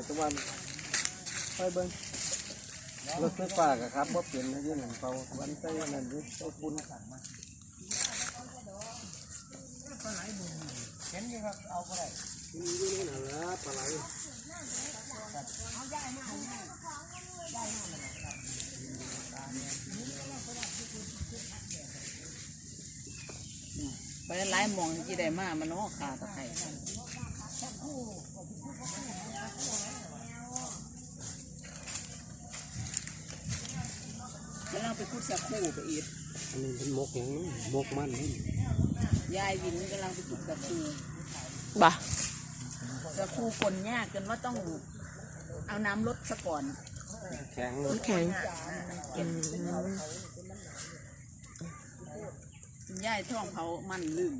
ะตะวันไปเบิ่งรถไฟฟ้าก็ครับบ่าเปลี่ยนนะยี่นั่นเขาวันใส่นั่นนี่เอาบุญขันมาปลาไหลบุญเห็นยู่ครับเอาไปได้กินอยู่นี่น่ะละปลาไหลไปหลายมองที่ได้มามันเนาะขาตะไคร้แล้วเรา ไปคุดสะคู่ไปอีกอันนี้เป็นมกอย่างนี้มกมันนี่ยายวินกำลังไปคุดสะคู่บ่ะสะคู่คนยากจนว่าต้องเอาน้ำลดซะก่อนแข็งน้ำแข็งเก็บยายท้องเขามันลืม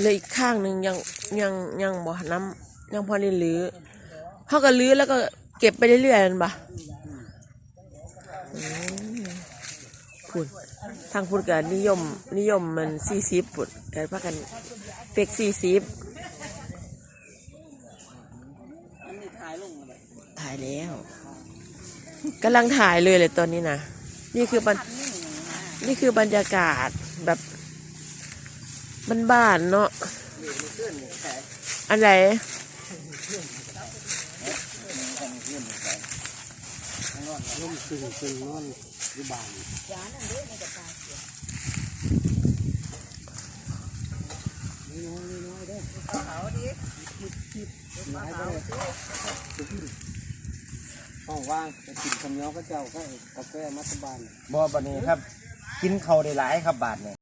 เหลยอีกข้างหนึ่งยังยังยังบ่น้ำยังพอได้ลื้อเขาก็ลื้อแล้วก็เก็บไปเรื่อยๆนั่นบ่ะอืม พุ่นทางพุ่นก็นิยม นิยมมันสี่สิบพุ่นแต่พักกันเป็กสี่สิบอันนี้ถ่ายลงอะไรถ่ายแล้วกำลังถ่ายเลยเลยตอนนี้นะนี่คือบรรนี่นะนี่คือบรรยากาศแบบบ้านๆเนาะอะไร ร่มซึ่งซึ่งนอนอยู่บ้านน้อยน้อยเด้อห้องว่างไปกินคำเนี้ยก็เจ้าก็กาแฟมัตบานบ่บัดนี้ครับ กินเขาได้หลายครับบาทเนี่ย